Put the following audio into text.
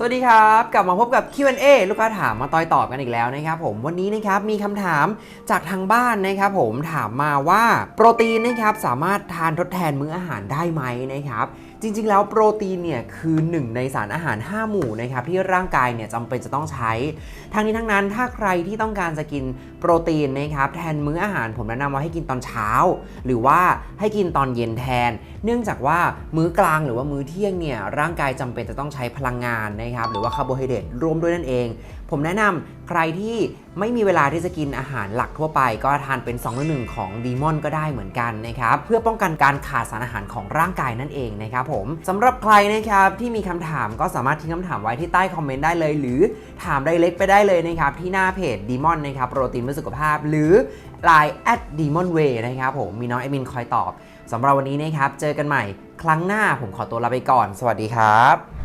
สวัสดีครับ กลับมาพบกับ Q&A ลูกค้าถามมาต่อยตอบกันอีกแล้วนะครับผมวันนี้นะครับมีคำถามจากทางบ้านนะครับผมถามมาว่าโปรตีนนะครับสามารถทานทดแทนมื้ออาหารได้ไหมนะครับจริงๆ แล้วโปรตีนเนี่ยคือหนึ่งในสารอาหาร 5 หมู่นะครับที่ร่างกายเนี่ยจำเป็นจะต้องใช้ ทั้งนี้ทั้งนั้นถ้าใครที่ต้องการจะกินโปรตีนนะครับแทนมื้ออาหารผมแนะนำว่าให้กินตอนเช้า หรือว่าให้กินตอนเย็นแทน เนื่องจากว่ามื้อกลางหรือว่ามื้อเที่ยงเนี่ยร่างกายจำเป็นจะต้องใช้พลังงานนะครับ หรือว่าคาร์โบไฮเดรตรวมด้วยนั่นเอง ผมแนะนำใครที่ไม่มีเวลาที่จะกินอาหารหลักทั่วไป ก็ทานเป็น2ใน1ของดีมอนก็ได้เหมือนกันนะครับ เพื่อป้องกันการขาดสารอาหารของร่างกายนั่นเองนะครับผมสำหรับใครนะครับที่มีคำถามก็สามารถทิ้งคำถามไว้ที่ใต้คอมเมนต์ได้เลย หรือถามไดเล็กไปได้เลยนะครับที่หน้าเพจดีมอนนะครับโปรตีนเพื่อสุขภาพ หรือ Line at demon way นะครับผมมีน้องเอมินคอยตอบสำหรับวันนี้นะครับ เจอกันใหม่ครั้งหน้าผมขอตัวลาไปก่อน สวัสดีครับ